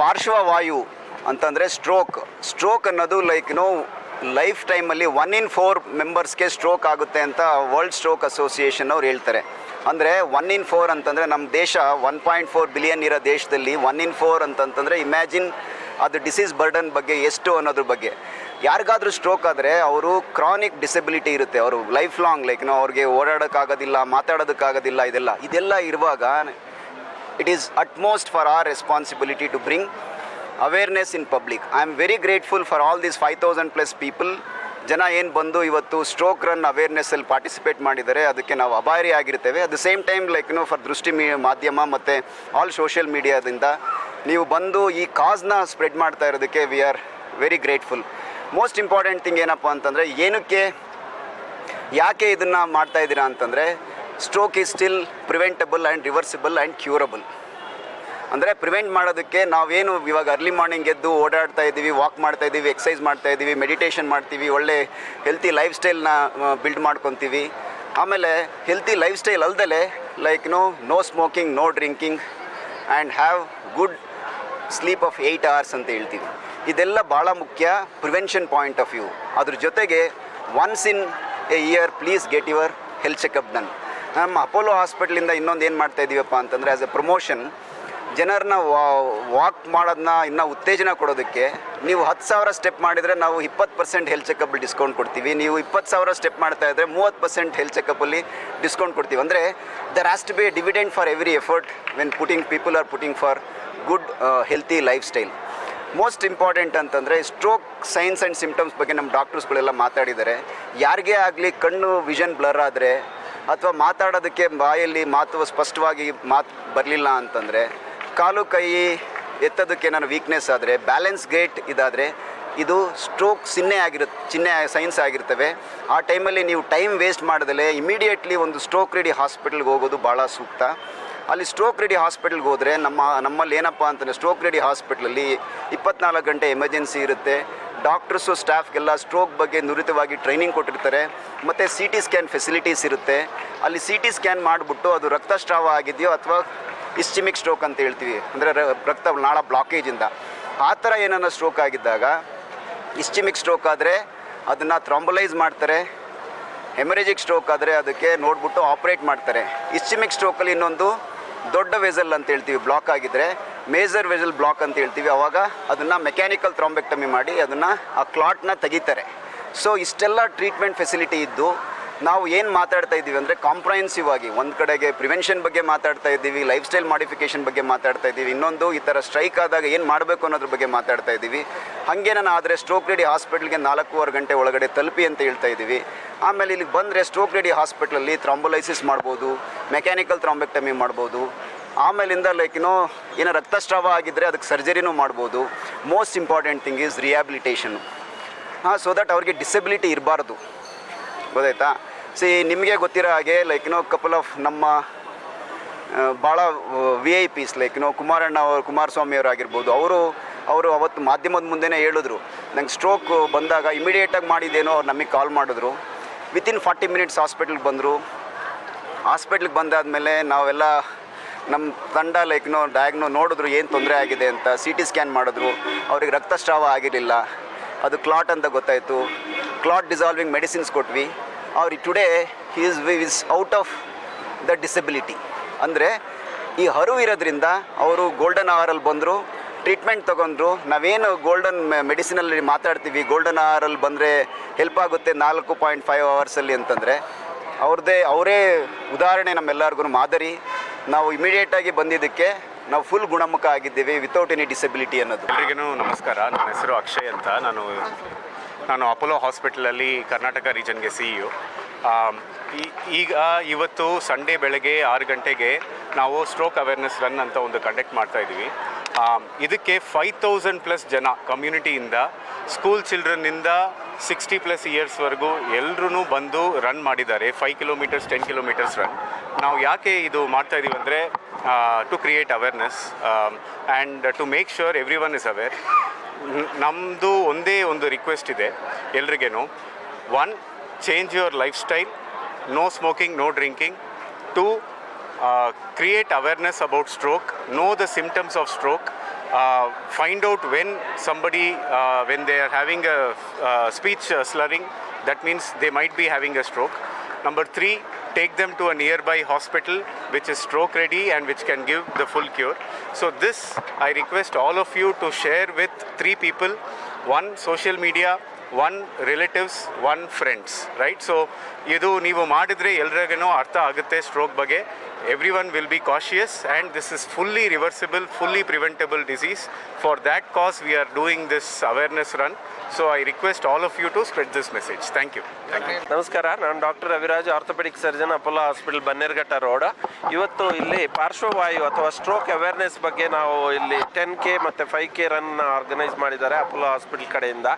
ಪಾರ್ಶ್ವವಾಯು ಅಂತಂದರೆ stroke stroke ಅನ್ನೋದು ಲೈಕ್ ನೋ ಲೈಫ್ ಟೈಮಲ್ಲಿ ಒನ್ ಇನ್ ಫೋರ್ ಮೆಂಬರ್ಸ್ಗೆ ಸ್ಟ್ರೋಕ್ ಆಗುತ್ತೆ ಅಂತ ವರ್ಲ್ಡ್ ಸ್ಟ್ರೋಕ್ ಅಸೋಸಿಯೇಷನ್ ಅವ್ರು ಹೇಳ್ತಾರೆ. ಅಂದರೆ ಒನ್ ಇನ್ ಫೋರ್ ಅಂತಂದರೆ ನಮ್ಮ ದೇಶ ಒನ್ ಪಾಯಿಂಟ್ ಫೋರ್ ಬಿಲಿಯನ್ ಇರೋ ದೇಶದಲ್ಲಿ ಒನ್ ಇನ್ ಫೋರ್ ಅಂತಂತಂದರೆ ಇಮ್ಯಾಜಿನ್ ಅದು ಡಿಸೀಸ್ ಬರ್ಡನ್ ಬಗ್ಗೆ ಎಷ್ಟು ಅನ್ನೋದ್ರ ಬಗ್ಗೆ. ಯಾರಿಗಾದರೂ ಸ್ಟ್ರೋಕ್ ಆದರೆ ಅವರು ಕ್ರಾನಿಕ್ ಡಿಸೆಬಿಲಿಟಿ ಇರುತ್ತೆ. ಅವರು ಲೈಫ್ ಲಾಂಗ್ ಲೈಕ್ ನಾವು ಅವ್ರಿಗೆ ಓಡಾಡೋಕ್ಕಾಗೋದಿಲ್ಲ, ಮಾತಾಡೋದಕ್ಕಾಗೋದಿಲ್ಲ, ಇದೆಲ್ಲ ಇದೆಲ್ಲ ಇರುವಾಗ it is utmost for our responsibility to bring awareness in public I am very grateful for all these five thousand plus people ಜನ ಏನು ಬಂದು ಇವತ್ತು ಸ್ಟ್ರೋಕ್ ರನ್ ಅವೇರ್ನೆಸ್ಸಲ್ಲಿ ಪಾರ್ಟಿಸಿಪೇಟ್ ಮಾಡಿದ್ದಾರೆ, ಅದಕ್ಕೆ ನಾವು ಅಭಾರಿ ಆಗಿರ್ತೇವೆ. At the same time like no for ದೃಷ್ಟಿ ಮೀ, ಮಾಧ್ಯಮ ಮತ್ತು ಆಲ್ ಸೋಷಿಯಲ್ ಮೀಡಿಯಾದಿಂದ ನೀವು ಬಂದು ಈ ಕಾಸ್ನ ಸ್ಪ್ರೆಡ್ ಮಾಡ್ತಾ ಇರೋದಕ್ಕೆ we are very grateful most important thing ಏನಪ್ಪ ಅಂತಂದರೆ, ಏನಕ್ಕೆ, ಯಾಕೆ ಇದನ್ನು ಮಾಡ್ತಾ ಇದ್ದೀರಾ ಅಂತಂದರೆ stroke is still preventable and reversible and curable ಅಂದರೆ ಪ್ರಿವೆಂಟ್ ಮಾಡೋದಕ್ಕೆ ನಾವೇನು ಇವಾಗ ಅರ್ಲಿ ಮಾರ್ನಿಂಗ್ ಎದ್ದು ಓಡಾಡ್ತಾ ಇದ್ದೀವಿ ವಾಕ್ ಮಾಡ್ತಾ ಇದ್ದೀವಿ ಎಕ್ಸಸೈಸ್ ಮಾಡ್ತಾ ಇದ್ದೀವಿ ಮೆಡಿಟೇಷನ್ ಮಾಡ್ತೀವಿ, ಒಳ್ಳೆ ಹೆಲ್ತಿ ಲೈಫ್ ಸ್ಟೈಲ್ನ ಬಿಲ್ಡ್ ಮಾಡ್ಕೊತೀವಿ. ಆಮೇಲೆ ಹೆಲ್ತಿ ಲೈಫ್ ಸ್ಟೈಲ್ ಅಲ್ಲದೆ like no no smoking no drinking and have good sleep of eight hours ಅಂತ ಹೇಳ್ತೀವಿ. ಇದೆಲ್ಲ ಭಾಳ ಮುಖ್ಯ ಪ್ರಿವೆನ್ಷನ್ ಪಾಯಿಂಟ್ ಆಫ್ ವ್ಯೂ ಅದ್ರ ಜೊತೆಗೆ once in a year please get your health checkup done ನಮ್ಮ ಅಪೋಲೋ ಹಾಸ್ಪಿಟ್ಲಿಂದ ಇನ್ನೊಂದು ಏನು ಮಾಡ್ತಾ ಇದ್ದೀವಪ್ಪ ಅಂತಂದರೆ ಆ್ಯಸ್ ಎ ಪ್ರಮೋಷನ್ ಜನರನ್ನ ವಾಕ್ ಮಾಡೋದನ್ನ ಇನ್ನೂ ಉತ್ತೇಜನ ಕೊಡೋದಕ್ಕೆ ನೀವು ಹತ್ತು ಸಾವಿರ ಸ್ಟೆಪ್ ಮಾಡಿದರೆ ನಾವು ಇಪ್ಪತ್ತು ಪರ್ಸೆಂಟ್ ಹೆಲ್ತ್ ಚೆಕಪ್ ಡಿಸ್ಕೌಂಟ್ ಕೊಡ್ತೀವಿ. ನೀವು ಇಪ್ಪತ್ತು ಸಾವಿರ ಸ್ಟೆಪ್ ಮಾಡ್ತಾ ಇದ್ದರೆ ಮೂವತ್ತು ಪರ್ಸೆಂಟ್ ಹೆಲ್ತ್ ಚೆಕಪ್ಪಲ್ಲಿ ಡಿಸ್ಕೌಂಟ್ ಕೊಡ್ತೀವಿ. ಅಂದರೆ there has to be dividend for every effort when putting people are putting for good healthy life style most important ಅಂತಂದರೆ ಸ್ಟ್ರೋಕ್ ಸೈನ್ಸ್ ಆ್ಯಂಡ್ ಸಿಂಪ್ಟಮ್ಸ್ ಬಗ್ಗೆ ನಮ್ಮ ಡಾಕ್ಟರ್ಸ್ಗಳೆಲ್ಲ ಮಾತಾಡಿದ್ದಾರೆ. ಯಾರಿಗೇ ಆಗಲಿ ಕಣ್ಣು ವಿಷನ್ ಬ್ಲರ್ ಆದರೆ ಅಥವಾ ಮಾತಾಡೋದಕ್ಕೆ ಬಾಯಲ್ಲಿ ಮಾತು ಸ್ಪಷ್ಟವಾಗಿ ಮಾತು ಬರಲಿಲ್ಲ ಅಂತಂದರೆ, ಕಾಲು ಕೈ ಎತ್ತೋದಕ್ಕೆ ಏನಾದ್ರು ವೀಕ್ನೆಸ್ ಆದರೆ ಬ್ಯಾಲೆನ್ಸ್ ಗೇಟ್ ಇದಾದರೆ, ಇದು ಸ್ಟ್ರೋಕ್ ಚಿಹ್ನೆ ಆಗಿರುತ್ತೆ ಚಿಹ್ನೆ ಸೈನ್ಸ್ ಆಗಿರ್ತವೆ. ಆ ಟೈಮಲ್ಲಿ ನೀವು ಟೈಮ್ ವೇಸ್ಟ್ ಮಾಡದಲೇ ಇಮಿಡಿಯೇಟ್ಲಿ ಒಂದು ಸ್ಟ್ರೋಕ್ ರೆಡಿ ಹಾಸ್ಪಿಟಲ್ಗೆ ಹೋಗೋದು ಭಾಳ ಸೂಕ್ತ. ಅಲ್ಲಿ ಸ್ಟ್ರೋಕ್ ರೆಡಿ ಹಾಸ್ಪಿಟಲ್ಗೆ ಹೋದರೆ ನಮ್ಮ, ನಮ್ಮಲ್ಲಿ ಏನಪ್ಪ ಅಂತಂದರೆ ಸ್ಟ್ರೋಕ್ ರೆಡಿ ಹಾಸ್ಪಿಟ್ಲಲ್ಲಿ ಇಪ್ಪತ್ನಾಲ್ಕು ಗಂಟೆ ಎಮರ್ಜೆನ್ಸಿ ಇರುತ್ತೆ. ಡಾಕ್ಟರ್ಸು ಸ್ಟಾಫ್ಗೆಲ್ಲ ಸ್ಟ್ರೋಕ್ ಬಗ್ಗೆ ನುರಿತವಾಗಿ ಟ್ರೈನಿಂಗ್ ಕೊಟ್ಟಿರ್ತಾರೆ. ಮತ್ತು ಸಿ ಟಿ ಸ್ಕ್ಯಾನ್ ಫೆಸಿಲಿಟೀಸ್ ಇರುತ್ತೆ. ಅಲ್ಲಿ ಸಿ ಟಿ ಸ್ಕ್ಯಾನ್ ಮಾಡಿಬಿಟ್ಟು ಅದು ರಕ್ತಸ್ರಾವ ಆಗಿದೆಯೋ ಅಥವಾ ಇಸ್ಟಿಮಿಕ್ ಸ್ಟ್ರೋಕ್ ಅಂತ ಹೇಳ್ತೀವಿ. ಅಂದರೆ ರಕ್ತ ನಾಳ ಬ್ಲಾಕೇಜಿಂದ ಆ ಥರ ಏನನ್ನ ಸ್ಟ್ರೋಕ್ ಆಗಿದ್ದಾಗ ಇಸ್ಟಿಮಿಕ್ ಸ್ಟ್ರೋಕ್ ಆದರೆ ಅದನ್ನು ಥ್ರಾಂಬಲೈಸ್ ಮಾಡ್ತಾರೆ. ಹೆಮರೇಜಿಕ್ ಸ್ಟ್ರೋಕ್ ಆದರೆ ಅದಕ್ಕೆ ನೋಡ್ಬಿಟ್ಟು ಆಪ್ರೇಟ್ ಮಾಡ್ತಾರೆ. ಇಸ್ಟಿಮಿಕ್ ಸ್ಟ್ರೋಕಲ್ಲಿ ಇನ್ನೊಂದು ದೊಡ್ಡ ವೆಸಲ್ ಅಂತ ಹೇಳ್ತೀವಿ. ಬ್ಲಾಕ್ ಆಗಿದ್ದರೆ ಮೇಜರ್ ವೆಜಲ್ ಬ್ಲಾಕ್ ಅಂತ ಹೇಳ್ತೀವಿ, ಅವಾಗ ಅದನ್ನು ಮೆಕ್ಯಾನಿಕಲ್ ಥ್ರಾಂಬೆಕ್ಟಮಿ ಮಾಡಿ ಅದನ್ನು ಆ ಕ್ಲಾಟ್ನ ತೆಗಿತಾರೆ. ಸೊ ಇಷ್ಟೆಲ್ಲ ಟ್ರೀಟ್ಮೆಂಟ್ ಫೆಸಿಲಿಟಿ ಇದ್ದು, ನಾವು ಏನು ಮಾತಾಡ್ತಾ ಇದ್ದೀವಿ ಅಂದರೆ ಕಾಂಪ್ರಹೆನ್ಸಿವ್ ಆಗಿ ಒಂದು ಕಡೆಗೆ ಪ್ರಿವೆನ್ಷನ್ ಬಗ್ಗೆ ಮಾತಾಡ್ತಾ ಇದ್ದೀವಿ ಲೈಫ್ ಸ್ಟೈಲ್ ಮಾಡಿಫಿಕೇಷನ್ ಬಗ್ಗೆ ಮಾತಾಡ್ತಾ ಇದ್ದೀವಿ, ಇನ್ನೊಂದು ಈ ಥರ ಸ್ಟ್ರೈಕ್ ಆದಾಗ ಏನು ಮಾಡಬೇಕು ಅನ್ನೋದ್ರ ಬಗ್ಗೆ ಮಾತಾಡ್ತಾ ಇದ್ದೀವಿ. ಹಾಗೆ ಆದರೆ ಸ್ಟ್ರೋಕ್ ರೆಡಿ ಹಾಸ್ಪಿಟ್ಲ್ಗೆ ನಾಲ್ಕೂವರೆ ಗಂಟೆ ಒಳಗಡೆ ತಲುಪಿ ಅಂತ ಹೇಳ್ತಾ ಇದ್ದೀವಿ. ಆಮೇಲೆ ಇಲ್ಲಿಗೆ ಬಂದರೆ ಸ್ಟ್ರೋಕ್ ರೆಡಿ ಹಾಸ್ಪಿಟ್ಲಲ್ಲಿ ಥ್ರಾಂಬೊಲೈಸಿಸ್ ಮಾಡ್ಬೋದು ಮೆಕ್ಯಾನಿಕಲ್ ಥ್ರಾಂಬೆಕ್ಟಮಿ ಮಾಡ್ಬೋದು. ಆಮೇಲಿಂದ ಲೈಕ್ ಏನೋ ಏನೋ ರಕ್ತಸ್ರಾವ ಆಗಿದ್ದರೆ ಅದಕ್ಕೆ ಸರ್ಜರಿನೂ ಮಾಡ್ಬೋದು. Most important thing is rehabilitation ಹಾಂ ಸೊ ದಟ್ ಅವ್ರಿಗೆ ಡಿಸಬಿಲಿಟಿ ಇರಬಾರ್ದು. ಗೊತ್ತಾಯ್ತಾ? ಸಿ ನಿಮಗೆ ಗೊತ್ತಿರೋ ಹಾಗೆ ಲೈಕ್ ನೋ ಕಪಲ್ ಆಫ್ ನಮ್ಮ ಭಾಳ V I Ps like no Kumaranna ಅವರು, ಕುಮಾರಸ್ವಾಮಿ ಅವರು ಆಗಿರ್ಬೋದು, ಅವರು ಅವರು ಅವತ್ತು ಮಾಧ್ಯಮದ ಮುಂದೆನೇ ಹೇಳಿದ್ರು. ನಂಗೆ ಸ್ಟ್ರೋಕ್ ಬಂದಾಗ ಇಮಿಡಿಯೇಟಾಗಿ ಮಾಡಿದ್ದೇನೋ ಅವ್ರು ನಮಗೆ ಕಾಲ್ ಮಾಡಿದ್ರು. ವಿತಿನ್ ಫಾರ್ಟಿ ಮಿನಿಟ್ಸ್ ಹಾಸ್ಪಿಟ್ಲಿಗೆ ಬಂದರು. ಹಾಸ್ಪಿಟ್ಲಿಗೆ ಬಂದಾದಮೇಲೆ ನಾವೆಲ್ಲ ನಮ್ಮ ತಂಡ ಲೈಕ್ ನೋ ಡಯಾಗ್ನೋ ನೋಡಿದ್ರು ಏನು ತೊಂದರೆ ಆಗಿದೆ ಅಂತ ಸಿ ಟಿ ಸ್ಕ್ಯಾನ್ ಮಾಡಿದ್ರು. ಅವ್ರಿಗೆ ರಕ್ತಸ್ರಾವ ಆಗಿರಲಿಲ್ಲ. ಅದು ಕ್ಲಾಟ್ ಅಂತ ಗೊತ್ತಾಯಿತು. ಕ್ಲಾಟ್ ಡಿಸಾಲ್ವಿಂಗ್ ಮೆಡಿಸಿನ್ಸ್ ಕೊಟ್ವಿ. ಅವ್ರಿಗೆ today is is out of the disability ಅಂದರೆ ಈ ಹರು ಇರೋದ್ರಿಂದ ಅವರು ಗೋಲ್ಡನ್ ಅವರಲ್ಲಿ ಬಂದರು ಟ್ರೀಟ್ಮೆಂಟ್ ತೊಗೊಂಡ್ರು. ನಾವೇನು ಗೋಲ್ಡನ್ ಮೆಡಿಸಿನಲ್ಲಿ ಮಾತಾಡ್ತೀವಿ ಗೋಲ್ಡನ್ ಅವರಲ್ಲಿ ಬಂದರೆ ಹೆಲ್ಪ್ ಆಗುತ್ತೆ ನಾಲ್ಕು ಪಾಯಿಂಟ್ ಫೈವ್ ಅವರ್ಸಲ್ಲಿ ಅಂತಂದರೆ ಅವ್ರದ್ದೇ ಅವರೇ ಉದಾಹರಣೆ ನಮ್ಮೆಲ್ಲರಿಗೂ ಮಾದರಿ. ನಾವು ಇಮಿಡಿಯೇಟಾಗಿ ಬಂದಿದ್ದಕ್ಕೆ ನಾವು ಫುಲ್ ಗುಣಮುಖ ಆಗಿದ್ದೀವಿ ವಿತೌಟ್ ಎನಿ ಡಿಸಬಿಲಿಟಿ ಅನ್ನೋದು. ಎಲ್ರಿಗೂ ನಮಸ್ಕಾರ. ನನ್ನ ಹೆಸರು ಅಕ್ಷಯ್ ಅಂತ. ನಾನು ನಾನು ಅಪೋಲೋ ಹಾಸ್ಪಿಟಲಲ್ಲಿ ಕರ್ನಾಟಕ ರೀಜನ್ಗೆ ಸಿ ಇ ಈಗ ಇವತ್ತು ಸಂಡೇ ಬೆಳಗ್ಗೆ ಆರು ಗಂಟೆಗೆ ನಾವು ಸ್ಟ್ರೋಕ್ ಅವೇರ್ನೆಸ್ ರನ್ ಅಂತ ಒಂದು ಕಂಡಕ್ಟ್ ಮಾಡ್ತಾ ಇದ್ದೀವಿ. ಆಮ್, ಇದಕ್ಕೆ ಫೈವ್ ತೌಸಂಡ್ ಪ್ಲಸ್ ಜನ ಕಮ್ಯುನಿಟಿಯಿಂದ ಸ್ಕೂಲ್ ಚಿಲ್ಡ್ರನ್ನಿಂದ ಸಿಕ್ಸ್ಟಿ ಪ್ಲಸ್ ಇಯರ್ಸ್ವರೆಗೂ ಎಲ್ಲರೂ ಬಂದು ರನ್ ಮಾಡಿದ್ದಾರೆ. Five kilometres ten kilometres run ನಾವು ಯಾಕೆ ಇದು ಮಾಡ್ತಾ ಇದ್ದೀವಿ ಅಂದರೆ to create awareness and to make sure everyone is aware ನಮ್ಮದು ಒಂದೇ ಒಂದು ರಿಕ್ವೆಸ್ಟ್ ಇದೆ ಎಲ್ರಿಗೇನು. One change your life style no smoking no drinking to create awareness about stroke no the symptoms of stroke uh, find out when somebody, uh, when they are having a uh, speech uh, slurring, that means they might be having a stroke. Number three, take them to a nearby hospital which is stroke ready and which can give the full cure. So, this I request all of you to share with three people one social media, one relatives one friends right so ಇದು ನೀವು ಮಾಡಿದರೆ ಎಲ್ರಿಗೂ ಅರ್ಥ ಆಗುತ್ತೆ stroke ಬಗ್ಗೆ. Everyone will be cautious and this is fully reversible fully preventable disease for that cause we are doing this awareness run so I request all of you to spread this message thank you ನಮಸ್ಕಾರ, ನಾನು doctor Raviraj orthopaedic surgeon Apollo hospital Bannerghatta road ಇವತ್ತು ಇಲ್ಲಿ ಪಾರ್ಶ್ವವಾಯು ಅಥವಾ stroke awareness ಬಗ್ಗೆ ನಾವು ಇಲ್ಲಿ ten K ಮತ್ತು ಫೈವ್ ಕೆ ರನ್ ಆರ್ಗನೈಸ್ ಮಾಡಿದ್ದಾರೆ ಅಪೋಲೋ ಹಾಸ್ಪಿಟಲ್ ಕಡೆಯಿಂದ.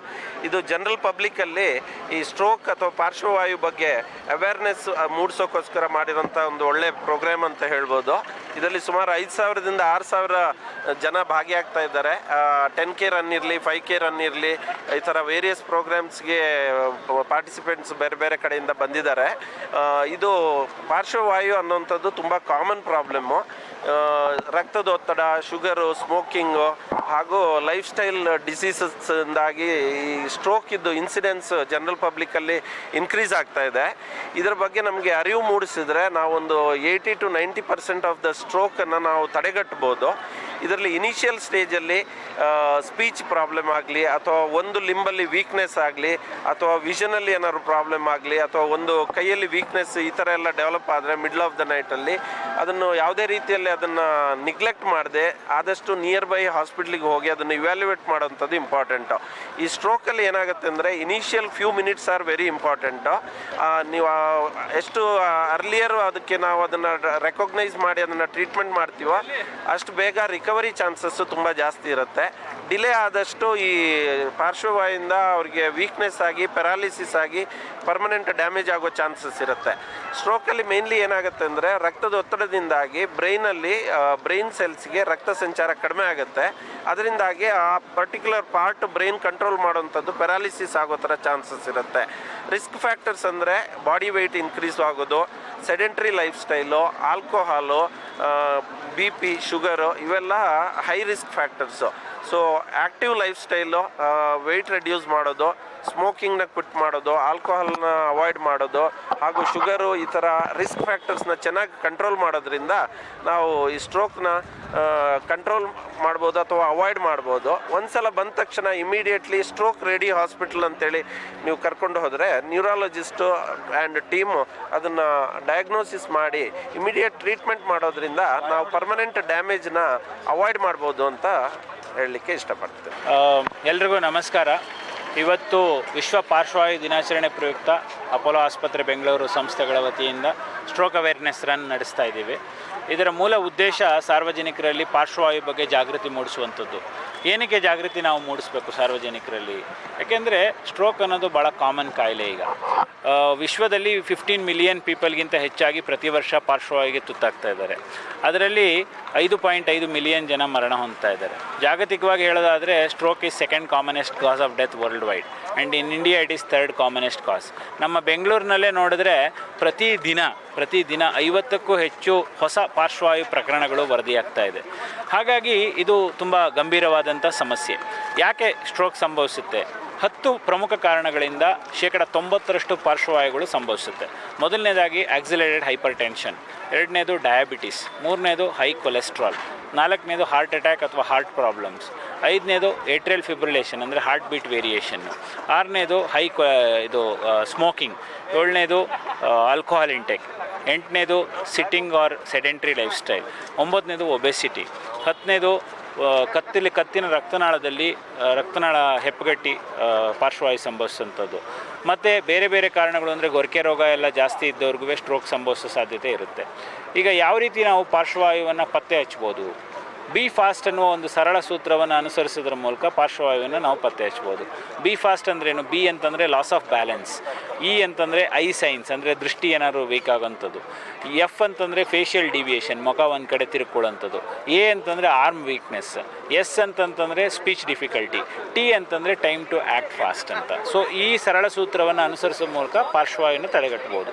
ಇದು ಜನರಲ್ ಪಬ್ಲಿಕ್ಕಲ್ಲಿ ಈ ಸ್ಟ್ರೋಕ್ ಅಥವಾ ಪಾರ್ಶ್ವವಾಯು ಬಗ್ಗೆ ಅವೇರ್ನೆಸ್ ಮೂಡಿಸೋಕ್ಕೋಸ್ಕರ ಮಾಡಿರೋಂಥ ಒಂದು ಒಳ್ಳೆ ಪ್ರೋಗ್ರಾಮ್ ಅಂತ ಹೇಳ್ಬೋದು. ಇದರಲ್ಲಿ ಸುಮಾರು ಐದು ಸಾವಿರದಿಂದ ಆರು ಸಾವಿರ ಜನ ಭಾಗಿಯಾಗ್ತಾ ಇದ್ದಾರೆ. ಟೆನ್ ಕೆ ರನ್ ಇರಲಿ ಫೈವ್ ಕೆ ರನ್ ಇರಲಿ ಥರ ವೇರಿಯಸ್ ಪ್ರೋಗ್ರಾಮ್ಸ್ಗೆ ಪಾರ್ಟಿಸಿಪೆಂಟ್ಸ್ ಬೇರೆ ಬೇರೆ ಕಡೆಯಿಂದ ಬಂದಿದ್ದಾರೆ. ಇದು ಪಾರ್ಶ್ವವಾಯು ಅನ್ನೋಂಥದ್ದು ತುಂಬ ಕಾಮನ್ ಪ್ರಾಬ್ಲಮ್ಮು ರಕ್ತದೊತ್ತಡ ಶುಗರು ಸ್ಮೋಕಿಂಗು ಹಾಗೂ ಲೈಫ್ ಸ್ಟೈಲ್ ಡಿಸೀಸಸ್ಸಿಂದಾಗಿ ಈ ಸ್ಟ್ರೋಕ್ ಇದ್ದು ಇನ್ಸಿಡೆನ್ಸ್ ಜನರಲ್ ಪಬ್ಲಿಕ್ಕಲ್ಲಿ ಇನ್ಕ್ರೀಸ್ ಆಗ್ತಾ ಇದೆ. ಇದರ ಬಗ್ಗೆ ನಮಗೆ ಅರಿವು ಮೂಡಿಸಿದ್ರೆ ನಾವೊಂದು eighty to ninety percent of the ಸ್ಟ್ರೋಕನ್ನು ನಾವು ತಡೆಗಟ್ಬೋದು. ಇದರಲ್ಲಿ ಇನಿಷಿಯಲ್ ಸ್ಟೇಜಲ್ಲಿ ಸ್ಪೀಚ್ ಪ್ರಾಬ್ಲಮ್ ಆಗಲಿ, ಅಥವಾ ಒಂದು ಲಿಂಬಲ್ಲಿ ವೀಕ್ನೆಸ್ ಆಗಲಿ, ಅಥವಾ ವಿಷನಲ್ಲಿ ಏನಾದ್ರು ಪ್ರಾಬ್ಲಮ್ ಆಗಲಿ, ಅಥವಾ ಒಂದು ಕೈಯಲ್ಲಿ ವೀಕ್ನೆಸ್ ಈ ಥರ ಎಲ್ಲ ಡೆವಲಪ್ ಆದರೆ ಮಿಡ್ಲ್ ಆಫ್ ದ ನೈಟಲ್ಲಿ ಅದನ್ನು ಯಾವುದೇ ರೀತಿಯಲ್ಲಿ ಅದನ್ನು ನಿಗ್ಲೆಕ್ಟ್ ಮಾಡದೆ, ಆದಷ್ಟು ನಿಯರ್ ಬೈ ಹಾಸ್ಪಿಟ್ಲಿಗೆ ಹೋಗಿ ಅದನ್ನು ಇವ್ಯಾಲ್ಯುಯೇಟ್ ಮಾಡೋವಂಥದ್ದು ಇಂಪಾರ್ಟೆಂಟು ಈ ಸ್ಟ್ರೋಕಲ್ಲಿ ಏನಾಗುತ್ತೆ ಅಂದರೆ initial few minutes are very important ನೀವು ಎಷ್ಟು ಅರ್ಲಿಯರ್ ಅದಕ್ಕೆ ನಾವು ಅದನ್ನು ರೆಕಗ್ನೈಸ್ ಮಾಡಿ, ಅದನ್ನು ಟ್ರೀಟ್ಮೆಂಟ್ ಮಾಡ್ತೀವೋ, ಅಷ್ಟು ಬೇಗ ರಿಕವರಿ ಚಾನ್ಸಸ್ಸು ತುಂಬ ಜಾಸ್ತಿ ಇರುತ್ತೆ. ಡಿಲೇ ಆದಷ್ಟು ಈ ಪಾರ್ಶ್ವವಾಯಿಂದ ಅವ್ರಿಗೆ ವೀಕ್ನೆಸ್ ಆಗಿ ಪ್ಯಾರಾಲಿಸಿಸ್ ಆಗಿ ಪರ್ಮನೆಂಟ್ ಡ್ಯಾಮೇಜ್ ಆಗೋ ಚಾನ್ಸಸ್ ಇರುತ್ತೆ. ಸ್ಟ್ರೋಕಲ್ಲಿ ಮೇನ್ಲಿ ಏನಾಗುತ್ತೆ ಅಂದರೆ ರಕ್ತದ ಒತ್ತಡದಿಂದಾಗಿ ಬ್ರೈನಲ್ಲಿ ಬ್ರೈನ್ ಸೆಲ್ಸ್ಗೆ ರಕ್ತ ಸಂಚಾರ ಕಡಿಮೆ ಆಗುತ್ತೆ. ಅದರಿಂದಾಗಿ ಆ ಪರ್ಟಿಕ್ಯುಲರ್ ಪಾರ್ಟ್ ಬ್ರೈನ್ ಕಂಟ್ರೋಲ್ ಮಾಡೋವಂಥದ್ದು ಪೆರಾಲಿಸಿಸ್ ಆಗೋ ಥರ ಚಾನ್ಸಸ್ ಇರುತ್ತೆ. ರಿಸ್ಕ್ ಫ್ಯಾಕ್ಟರ್ಸ್ ಅಂದರೆ ಬಾಡಿ ವೆಯ್ಟ್ ಇನ್ಕ್ರೀಸ್ ಆಗೋದು sedentary life style alcohol B P sugar ಇವೆಲ್ಲ high risk factors so active life style weight reduce ಮಾಡೋದು ಸ್ಮೋಕಿಂಗ್ನ ಕ್ವಿಟ್ ಮಾಡೋದು ಆಲ್ಕೋಹಾಲ್ನ ಅವಾಯ್ಡ್ ಮಾಡೋದು, ಹಾಗೂ ಶುಗರು ಈ ಥರ ರಿಸ್ಕ್ ಫ್ಯಾಕ್ಟರ್ಸ್ನ ಚೆನ್ನಾಗಿ ಕಂಟ್ರೋಲ್ ಮಾಡೋದ್ರಿಂದ ನಾವು ಈ ಸ್ಟ್ರೋಕ್ನ ಕಂಟ್ರೋಲ್ ಮಾಡ್ಬೋದು ಅಥವಾ ಅವಾಯ್ಡ್ ಮಾಡ್ಬೋದು. ಒಂದ್ಸಲ ಬಂದ ತಕ್ಷಣ ಇಮಿಡಿಯೇಟ್ಲಿ ಸ್ಟ್ರೋಕ್ ರೆಡಿ ಹಾಸ್ಪಿಟಲ್ ಅಂತೇಳಿ ನೀವು ಕರ್ಕೊಂಡು ಹೋದರೆ ನ್ಯೂರಾಲಜಿಸ್ಟು ಆ್ಯಂಡ್ ಟೀಮು ಅದನ್ನು ಡಯಾಗ್ನೋಸಿಸ್ ಮಾಡಿ ಇಮಿಡಿಯೇಟ್ ಟ್ರೀಟ್ಮೆಂಟ್ ಮಾಡೋದ್ರಿಂದ ನಾವು ಪರ್ಮನೆಂಟ್ ಡ್ಯಾಮೇಜ್ನ ಅವಾಯ್ಡ್ ಮಾಡ್ಬೋದು ಅಂತ ಹೇಳಲಿಕ್ಕೆ ಇಷ್ಟಪಡ್ತೇನೆ. ಎಲ್ರಿಗೂ ನಮಸ್ಕಾರ. ಇವತ್ತು ವಿಶ್ವ ಪಾರ್ಶ್ವವಾಯು ದಿನಾಚರಣೆ ಪ್ರಯುಕ್ತ ಅಪೋಲೋ ಆಸ್ಪತ್ರೆ ಬೆಂಗಳೂರು ಸಂಸ್ಥೆಗಳ ವತಿಯಿಂದ ಸ್ಟ್ರೋಕ್ ಅವೇರ್ನೆಸ್ ರನ್ ನಡೆಸ್ತಾ ಇದ್ದೀವಿ. ಇದರ ಮೂಲ ಉದ್ದೇಶ ಸಾರ್ವಜನಿಕರಲ್ಲಿ ಪಾರ್ಶ್ವವಾಯು ಬಗ್ಗೆ ಜಾಗೃತಿ ಮೂಡಿಸುವಂಥದ್ದು. ಏನಕ್ಕೆ ಜಾಗೃತಿ ನಾವು ಮೂಡಿಸ್ಬೇಕು ಸಾರ್ವಜನಿಕರಲ್ಲಿ? ಯಾಕೆಂದರೆ ಸ್ಟ್ರೋಕ್ ಅನ್ನೋದು ಭಾಳ ಕಾಮನ್ ಕಾಯಿಲೆ ಈಗ. ವಿಶ್ವದಲ್ಲಿ ಫಿಫ್ಟೀನ್ ಮಿಲಿಯನ್ ಪೀಪಲ್ಗಿಂತ ಹೆಚ್ಚಾಗಿ ಪ್ರತಿ ವರ್ಷ ಪಾರ್ಶ್ವವಾಯುಗೆ ತುತ್ತಾಗ್ತಾ ಇದ್ದಾರೆ. ಅದರಲ್ಲಿ ಐದು ಪಾಯಿಂಟ್ ಐದು ಮಿಲಿಯನ್ ಜನ ಮರಣ ಹೊಂದ್ತಾ ಇದ್ದಾರೆ. ಜಾಗತಿಕವಾಗಿ ಹೇಳೋದಾದರೆ stroke is second commonest cause of death world wide and in India it is third commonest cause ನಮ್ಮ ಬೆಂಗಳೂರಿನಲ್ಲೇ ನೋಡಿದ್ರೆ ಪ್ರತಿ ದಿನ ಪ್ರತಿ ದಿನ ಐವತ್ತಕ್ಕೂ ಹೆಚ್ಚು ಹೊಸ ಪಾರ್ಶ್ವವಾಯು ಪ್ರಕರಣಗಳು ವರದಿಯಾಗ್ತಾ ಇದೆ. ಹಾಗಾಗಿ ಇದು ತುಂಬ ಗಂಭೀರವಾದಂಥ ಸಮಸ್ಯೆ. ಯಾಕೆ ಸ್ಟ್ರೋಕ್ ಸಂಭವಿಸುತ್ತೆ? ಹತ್ತು ಪ್ರಮುಖ ಕಾರಣಗಳಿಂದ ಶೇಕಡ ತೊಂಬತ್ತರಷ್ಟು ಪಾರ್ಶ್ವವಾಯುಗಳು ಸಂಭವಿಸುತ್ತೆ. ಮೊದಲನೇದಾಗಿ ಆಕ್ಸಿಲೇಟೆಡ್ ಹೈಪರ್ ಟೆನ್ಷನ್ ಎರಡನೇದು ಡಯಾಬಿಟಿಸ್ ಮೂರನೇದು ಹೈ ಕೊಲೆಸ್ಟ್ರಾಲ್ ನಾಲ್ಕನೇದು ಹಾರ್ಟ್ ಅಟ್ಯಾಕ್ ಅಥವಾ ಹಾರ್ಟ್ ಪ್ರಾಬ್ಲಮ್ಸ್ ಐದನೇದು ಏಟ್ರಿಯಲ್ ಫಿಬ್ರಿಲೇಷನ್ ಅಂದರೆ ಹಾರ್ಟ್ ಬೀಟ್ ವೇರಿಯೇಷನ್ನು ಆರನೇದು ಹೈ ಇದು ಸ್ಮೋಕಿಂಗ್ ಏಳನೇದು alcohol intake ಎಂಟನೇದು sitting or sedentary life style ಒಂಬತ್ತನೇದು obesity ಹತ್ತನೇದು ಕತ್ತಿಲಿ, ಕತ್ತಿನ ರಕ್ತನಾಳದಲ್ಲಿ ರಕ್ತನಾಳ ಹೆಪ್ಪುಗಟ್ಟಿ ಪಾರ್ಶ್ವವಾಯು ಸಂಭವಿಸುವಂಥದ್ದು. ಮತ್ತು ಬೇರೆ ಬೇರೆ ಕಾರಣಗಳು ಅಂದರೆ ಗೊರಕೆ ರೋಗ ಎಲ್ಲ ಜಾಸ್ತಿ ಇದ್ದವ್ರಿಗೂ ಸ್ಟ್ರೋಕ್ ಸಂಭವಿಸೋ ಸಾಧ್ಯತೆ ಇರುತ್ತೆ. ಈಗ ಯಾವ ರೀತಿ ನಾವು ಪಾರ್ಶ್ವವಾಯುವನ್ನು ಪತ್ತೆ ಹಚ್ಬೋದು? ಬಿ ಫಾಸ್ಟ್ ಅನ್ನುವ ಒಂದು ಸರಳ ಸೂತ್ರವನ್ನು ಅನುಸರಿಸೋದ್ರ ಮೂಲಕ ಪಾರ್ಶ್ವವಾಯುವನ್ನು ನಾವು ಪತ್ತೆ ಹಚ್ಬೋದು. ಬಿ ಫಾಸ್ಟ್ ಅಂದ್ರೇನು ಬಿ ಅಂತಂದರೆ ಲಾಸ್ ಆಫ್ ಬ್ಯಾಲೆನ್ಸ್ ಇ ಅಂತಂದರೆ ಐ ಸೈನ್ಸ್, ಅಂದರೆ ದೃಷ್ಟಿ ಏನಾದರೂ ಬೇಕಾಗಂಥದ್ದು ಎಫ್ ಅಂತಂದರೆ ಫೇಶಿಯಲ್ ಡಿವಿಯೇಷನ್ ಮುಖ ಒಂದು ಕಡೆ ತಿರ್ಕೊಳ್ಳೋಂಥದ್ದು ಎ ಅಂತಂದರೆ ಆರ್ಮ್ ವೀಕ್ನೆಸ್ ಎಸ್ ಅಂತಂತಂದರೆ ಸ್ಪೀಚ್ ಡಿಫಿಕಲ್ಟಿ ಟಿ ಅಂತಂದರೆ ಟೈಮ್ ಟು ಆ್ಯಕ್ಟ್ ಫಾಸ್ಟ್ ಅಂತ. ಸೊ ಈ ಸರಳ ಸೂತ್ರವನ್ನು ಅನುಸರಿಸೋ ಮೂಲಕ ಪಾರ್ಶ್ವವಾಯುವನ್ನು ತಡೆಗಟ್ಟಬಹುದು.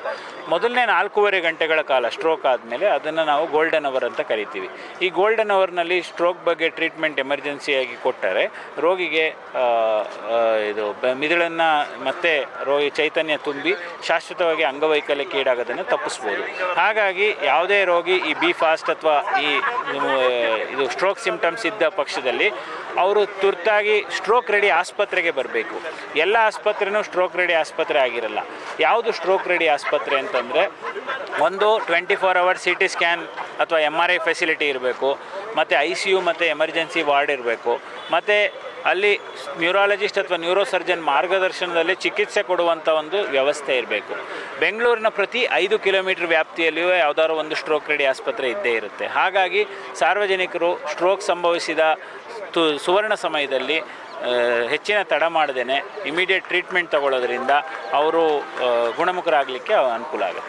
ಮೊದಲನೇ ನಾಲ್ಕೂವರೆ ಗಂಟೆಗಳ ಕಾಲ ಸ್ಟ್ರೋಕ್ ಆದಮೇಲೆ ಅದನ್ನು ನಾವು ಗೋಲ್ಡನ್ ಅವರ್ ಅಂತ ಕರಿತೀವಿ. ಈ ಗೋಲ್ಡನ್ ಅವರ್ನಲ್ಲಿ ಸ್ಟ್ರೋಕ್ ಬಗ್ಗೆ ಟ್ರೀಟ್ಮೆಂಟ್ ಎಮರ್ಜೆನ್ಸಿಯಾಗಿ ಕೊಟ್ಟರೆ ರೋಗಿಗೆ ಇದು ಮಿದುಳನ್ನು ಮತ್ತೆ ರೋಗಿ ಚೈತನ್ಯ ತುಂಬಿ ಶಾಶ್ವತವಾಗಿ ಅಂಗವೈಕಲ್ಯಕ್ಕೆ ಈಡಾಗೋದನ್ನು ತಪ್ಪಿಸ್ಬೋದು. ಹಾಗಾಗಿ ಯಾವುದೇ ರೋಗಿ ಈ ಬಿ ಫಾಸ್ಟ್ ಅಥವಾ ಈ ಇದು, ಸ್ಟ್ರೋಕ್ ಸಿಂಪ್ಟಮ್ಸ್ ಇದ್ದ ಪಕ್ಷದಲ್ಲಿ ಅವರು ತುರ್ತಾಗಿ ಸ್ಟ್ರೋಕ್ ರೆಡಿ ಆಸ್ಪತ್ರೆಗೆ ಬರಬೇಕು. ಎಲ್ಲ ಆಸ್ಪತ್ರೆನೂ ಸ್ಟ್ರೋಕ್ ರೆಡಿ ಆಸ್ಪತ್ರೆ ಆಗಿರಲ್ಲ. ಯಾವುದು ಸ್ಟ್ರೋಕ್ ರೆಡಿ ಆಸ್ಪತ್ರೆ ಅಂತಂದರೆ ಒಂದು twenty four hour C T scan ಅಥವಾ ಎಂ ಆರ್ ಐ ಫೆಸಿಲಿಟಿ ಇರಬೇಕು. ಮತ್ತು ಐ ಸಿ ಯು ಮತ್ತು ಎಮರ್ಜೆನ್ಸಿ ವಾರ್ಡ್ ಇರಬೇಕು. ಮತ್ತು ಅಲ್ಲಿ ನ್ಯೂರಾಲಜಿಸ್ಟ್ ಅಥವಾ ನ್ಯೂರೋ ಸರ್ಜನ್ ಮಾರ್ಗದರ್ಶನದಲ್ಲಿ ಚಿಕಿತ್ಸೆ ಕೊಡುವಂಥ ಒಂದು ವ್ಯವಸ್ಥೆ ಇರಬೇಕು. ಬೆಂಗಳೂರಿನ ಪ್ರತಿ ಐದು ಕಿಲೋಮೀಟರ್ ವ್ಯಾಪ್ತಿಯಲ್ಲಿಯೂ ಯಾವುದಾದ್ರು ಒಂದು ಸ್ಟ್ರೋಕ್ ರೆಡಿ ಆಸ್ಪತ್ರೆ ಇದ್ದೇ ಇರುತ್ತೆ. ಹಾಗಾಗಿ ಸಾರ್ವಜನಿಕರು ಸ್ಟ್ರೋಕ್ ಸಂಭವಿಸಿದ ತು ಸುವರ್ಣ ಸಮಯದಲ್ಲಿ ಹೆಚ್ಚಿನ ತಡ ಮಾಡದೇನೆ ಇಮಿಡಿಯೇಟ್ ಟ್ರೀಟ್ಮೆಂಟ್ ತಗೊಳ್ಳೋದ್ರಿಂದ ಅವರು ಗುಣಮುಖರಾಗಲಿಕ್ಕೆ ಅನುಕೂಲ ಆಗುತ್ತೆ.